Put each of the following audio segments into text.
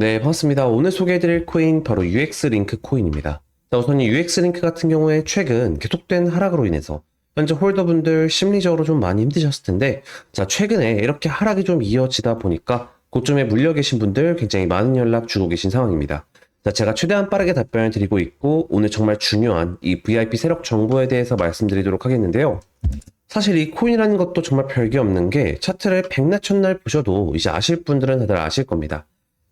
네, 반갑습니다. 오늘 소개해드릴 코인 바로 UX링크 코인입니다. 자, 우선 이 UX링크 같은 경우에 최근 계속된 하락으로 인해서 현재 홀더분들 심리적으로 좀 많이 힘드셨을 텐데 자, 최근에 이렇게 하락이 좀 이어지다 보니까 고점에 물려 계신 분들 굉장히 많은 연락 주고 계신 상황입니다. 자, 제가 최대한 빠르게 답변을 드리고 있고 오늘 정말 중요한 이 VIP 세력 정보에 대해서 말씀드리도록 하겠는데요. 사실 이 코인이라는 것도 정말 별게 없는 게 차트를 백날 첫날 보셔도 이제 아실 분들은 다들 아실 겁니다.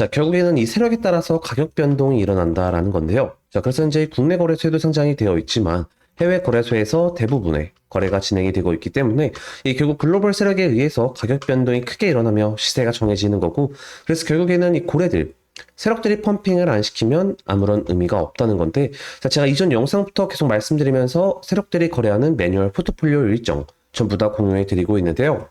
자, 결국에는 이 세력에 따라서 가격 변동이 일어난다라는 건데요. 자, 그래서 이제 국내 거래소에도 상장이 되어 있지만 해외 거래소에서 대부분의 거래가 진행이 되고 있기 때문에 이 결국 글로벌 세력에 의해서 가격 변동이 크게 일어나며 시세가 정해지는 거고 그래서 결국에는 이 고래들 세력들이 펌핑을 안 시키면 아무런 의미가 없다는 건데 자, 제가 이전 영상부터 계속 말씀드리면서 세력들이 거래하는 매뉴얼 포트폴리오 일정 전부 다 공유해 드리고 있는데요.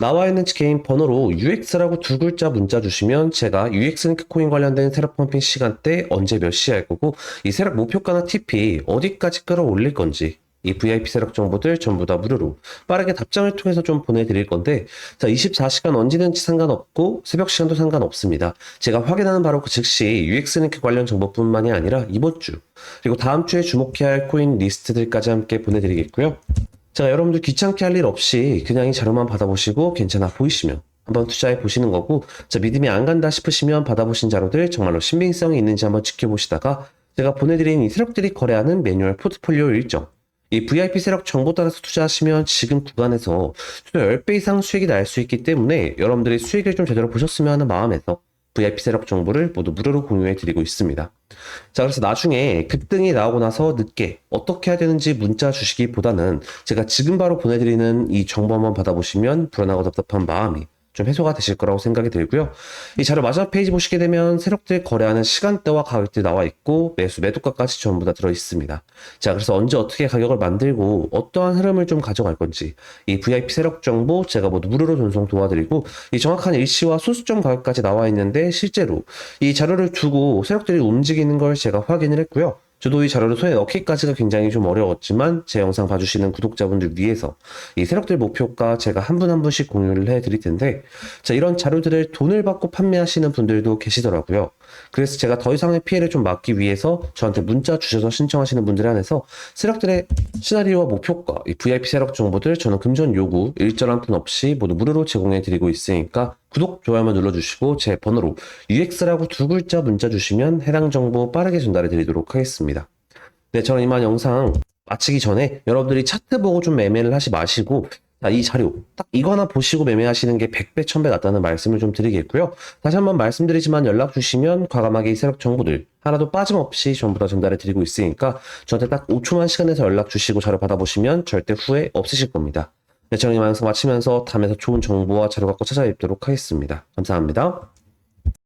나와 있는 개인 번호로 UX라고 두 글자 문자 주시면 제가 UX링크 코인 관련된 세력 펌핑 시간대 언제 몇 시에 할 거고 이 세력 목표가나 TP 어디까지 끌어올릴 건지 이 VIP 세력 정보들 전부 다 무료로 빠르게 답장을 통해서 좀 보내드릴 건데 자 24시간 언제든지 상관없고 새벽 시간도 상관없습니다. 제가 확인하는 바로 그 즉시 UX링크 관련 정보뿐만이 아니라 이번 주 그리고 다음 주에 주목해야 할 코인 리스트들까지 함께 보내드리겠고요. 자, 여러분들 귀찮게 할 일 없이 그냥 이 자료만 받아보시고 괜찮아 보이시면 한번 투자해 보시는 거고, 자, 믿음이 안 간다 싶으시면 받아보신 자료들 정말로 신빙성이 있는지 한번 지켜보시다가 제가 보내드린 이 세력들이 거래하는 매뉴얼 포트폴리오 일정, 이 VIP 세력 정보 따라서 투자하시면 지금 구간에서 최소 10배 이상 수익이 날 수 있기 때문에 여러분들이 수익을 좀 제대로 보셨으면 하는 마음에서 VIP 세력 정보를 모두 무료로 공유해 드리고 있습니다. 자, 그래서 나중에 급등이 나오고 나서 늦게 어떻게 해야 되는지 문자 주시기보다는 제가 지금 바로 보내드리는 이 정보 한번 받아보시면 불안하고 답답한 마음이 좀 해소가 되실 거라고 생각이 들고요. 이 자료 마지막 페이지 보시게 되면 세력들 거래하는 시간대와 가격들이 나와 있고 매수 매도가까지 전부 다 들어 있습니다. 자, 그래서 언제 어떻게 가격을 만들고 어떠한 흐름을 좀 가져갈 건지 이 VIP 세력 정보 제가 모두 무료로 전송 도와드리고 이 정확한 일시와 소수점 가격까지 나와 있는데 실제로 이 자료를 두고 세력들이 움직이는 걸 제가 확인을 했고요. 이 자료를 손에 넣기까지가 굉장히 좀 어려웠지만 제 영상 봐주시는 구독자분들 위해서 이 세력들 목표가 제가 한 분 한 분씩 공유를 해드릴 텐데 자 이런 자료들을 돈을 받고 판매하시는 분들도 계시더라고요. 그래서 제가 더 이상의 피해를 좀 막기 위해서 저한테 문자 주셔서 신청하시는 분들에 한해서 세력들의 시나리오와 목표가 이 VIP 세력 정보들 저는 금전 요구 일절한 푼 없이 모두 무료로 제공해 드리고 있으니까 구독, 좋아요만 눌러주시고 제 번호로 UX라고 두 글자 문자 주시면 해당 정보 빠르게 전달해 드리도록 하겠습니다. 네, 저는 이만 영상 마치기 전에 여러분들이 차트 보고 좀 매매를 하지 마시고 자, 이 자료 딱 이거 하나 보시고 매매하시는 게 100배, 1000배 낫다는 말씀을 좀 드리겠고요. 다시 한번 말씀드리지만 연락 주시면 과감하게 이 세력 정보들 하나도 빠짐없이 전부 다 전달해 드리고 있으니까 저한테 딱 5초만 시간에서 연락 주시고 자료 받아보시면 절대 후회 없으실 겁니다. 네, 저는 이만 영상 마치면서 다음에서 좋은 정보와 자료 갖고 찾아뵙도록 하겠습니다. 감사합니다.